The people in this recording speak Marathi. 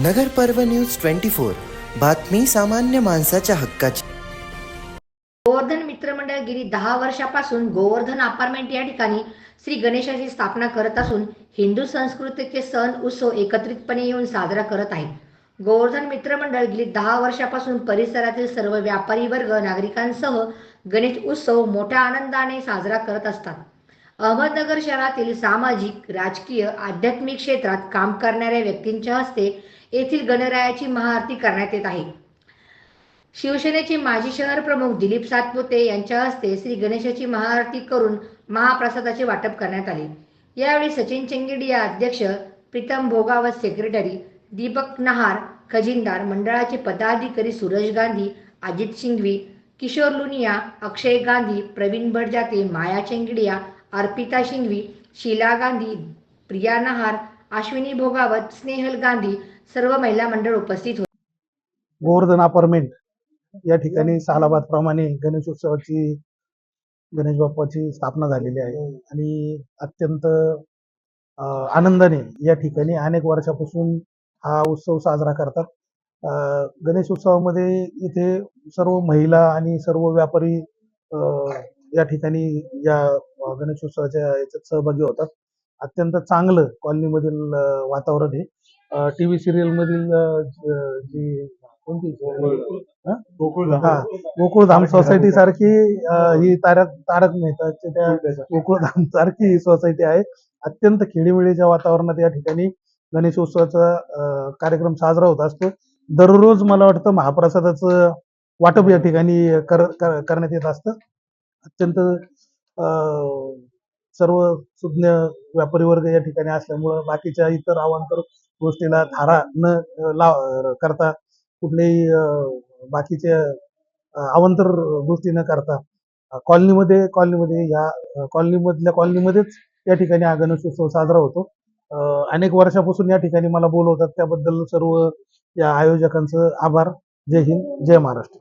नगर पर्व न्यूज ट्वेंटी फोर. बातमी सामान्य माणसाच्या हक्काची. गोवर्धन मित्रमंडळ गेली दहा वर्षापासून गोवर्धन अपार्टमेंट या ठिकाणी श्री गणेशाची स्थापना करत असून हिंदू संस्कृतीचे सण उत्सव एकत्रितपणे येऊन साजरा करत आहे गोवर्धन मित्रमंडळ गेली दहा वर्षापासून परिसरातील सर्व व्यापारी वर्ग नागरिकांसह गणेश उत्सव मोठ्या आनंदाने साजरा करत असतात. अहमदनगर शहरातील सामाजिक राजकीय आध्यात्मिक क्षेत्रात काम करणाऱ्या व्यक्तींच्या हस्ते येथील गणरायाची महाआरती करण्यात येत आहे. शिवसेनेचे माजी शहर प्रमुख दिलीप सातपुते यांच्या हस्ते श्री गणेशाची महाआरती करून महाप्रसादाचे वाटप करण्यात आले. यावेळी सचिन चेंगिडिया अध्यक्ष प्रीतम भोगावत सेक्रेटरी दीपक नहार खजिनदार मंडळाचे पदाधिकारी सुरज गांधी अजित शिंगवी किशोर लुनिया अक्षय गांधी प्रवीण भटजाते माया चेंगडिया अर्पिता शिंगवी शीला गांधी प्रिया नहार अश्विनी भोगावत स्नेहल गांधी सर्व महिला मंडळ उपस्थित होते. गोवर्धन अपार्टमेंट या ठिकाणी सालाबाद प्रमाणे गणेशोत्सवाची गणेश बाप्पाची स्थापना झालेली आहे. आणि अत्यंत आनंदाने या ठिकाणी अनेक वर्षापासून हा उत्सव साजरा करतात. गणेश उत्सवामध्ये इथे सर्व महिला आणि सर्व व्यापारी या ठिकाणी या गणेशोत्सवाच्या याच्यात सहभागी होतात. अत्यंत चांगलं कॉलनीमधील वातावरण आहे टी व्ही सिरियल मधील ज- कोणती? हा? हा गोकुळधाम. सोसायटी सारखी ही तारक तारक मेहताची त्या गोकुळधाम. सारखी ही सोसायटी आहे. अत्यंत खेळीमेळीच्या वातावरणात या ठिकाणी गणेशोत्सवाचा कार्यक्रम साजरा होत असतो. दररोज मला वाटतं महाप्रसादाचं वाटप या ठिकाणी कर कर- करण्यात येत असतं. अत्यंत सर्व सुज्ञ व्यापारी वर्ग या ठिकाणी असल्यामुळं बाकीच्या इतर अवांतर गोष्टीला धारा न लाव करता कुठलेही बाकीचे अवांतर गोष्टी न करता कॉलनीमध्ये कॉलनीमध्ये या कॉलनीमधल्या कॉलनीमध्येच या ठिकाणी हा साजरा होतो. अनेक वर्षापासून या ठिकाणी मला बोलवतात. त्याबद्दल सर्व या आयोजकांचं आभार. जय हिंद जय महाराष्ट्र.